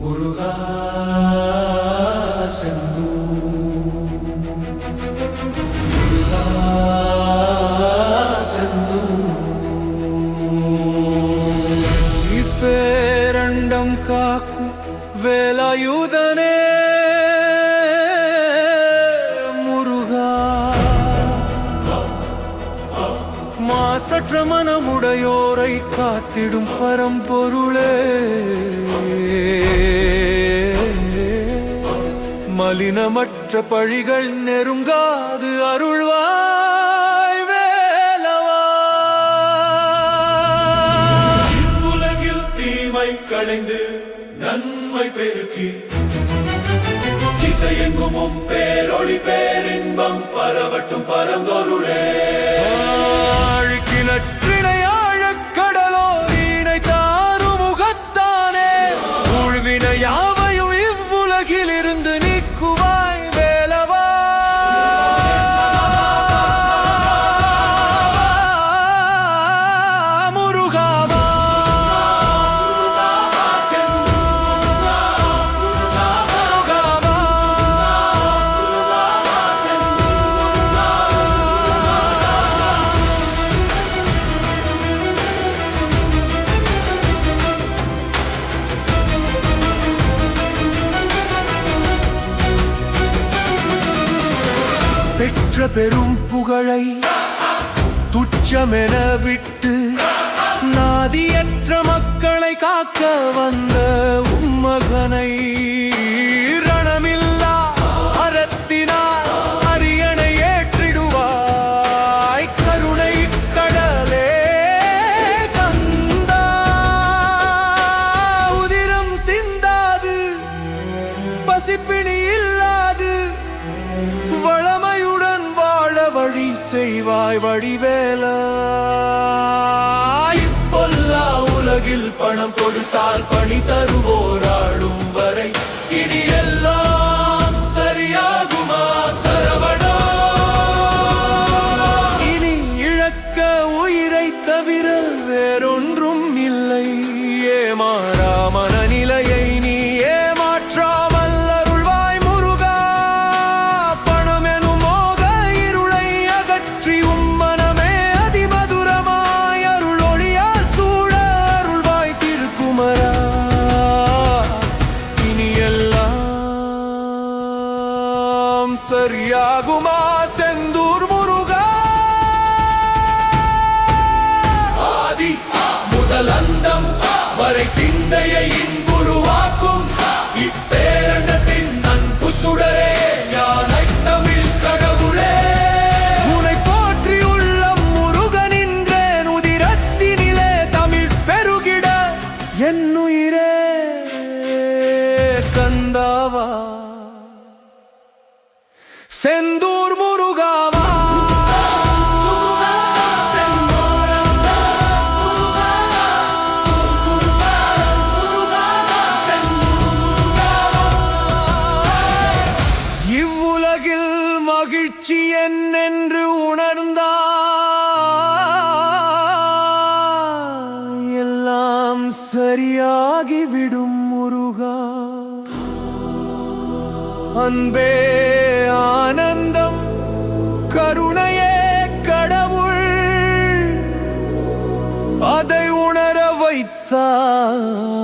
முருகா செந்தூ முருகா செந்தூ இப்பேரண்டம் காக்கும் வேலாயுதனே முருகா. மாசற்ற மனமுடையோரை காத்திடும் பரம்பொருளே. மலினமற்ற பழிகள் நெருங்காது அருள்வாய் வேலவா. உலகில் தீமை களைந்து நன்மை பெருக்கி. இசையெங்குமும் பேரொளி பேரின்பம் பரவட்டும் பரந்தொருளே பெற்ற பெரும் புகழை துச்சமென விட்டு நாதியற்ற மக்களை காக்க வந்த உம்மகனை. செய்வாய் வடிவேலா. இப்பொல்லா உலகில் பணம் கொடுத்தால் பணி தருவோராடும் வரை இனி எல்லாம் சரியாகுமா சரவணா? இனி இழக்க உயிரை தவிர வேறோ சரியாகுமா? செந்தூர் முருகா. ஆதி முதல் அந்தம் வரை சிந்தையை இன்புருவாக்கும். இப்பேரண்டத்தின் நன்பு சுடரே யானை தமிழ் கடவுளே. உனை போற்றி உள்ளம் முருகனின்றேன் உதிரத்தினிலே தமிழ் பெருகிட என்னுயிரே. கந்தாவா செந்தூர் முருகாவா இவ்வுலகில் மகிழ்ச்சி என்னென்று உணர்ந்தா. எல்லாம் சரியாகிவிடும் முருகா. அன்பே ஆனந்தம் கருணையே கடவுள். அதை உணர வைத்தார்.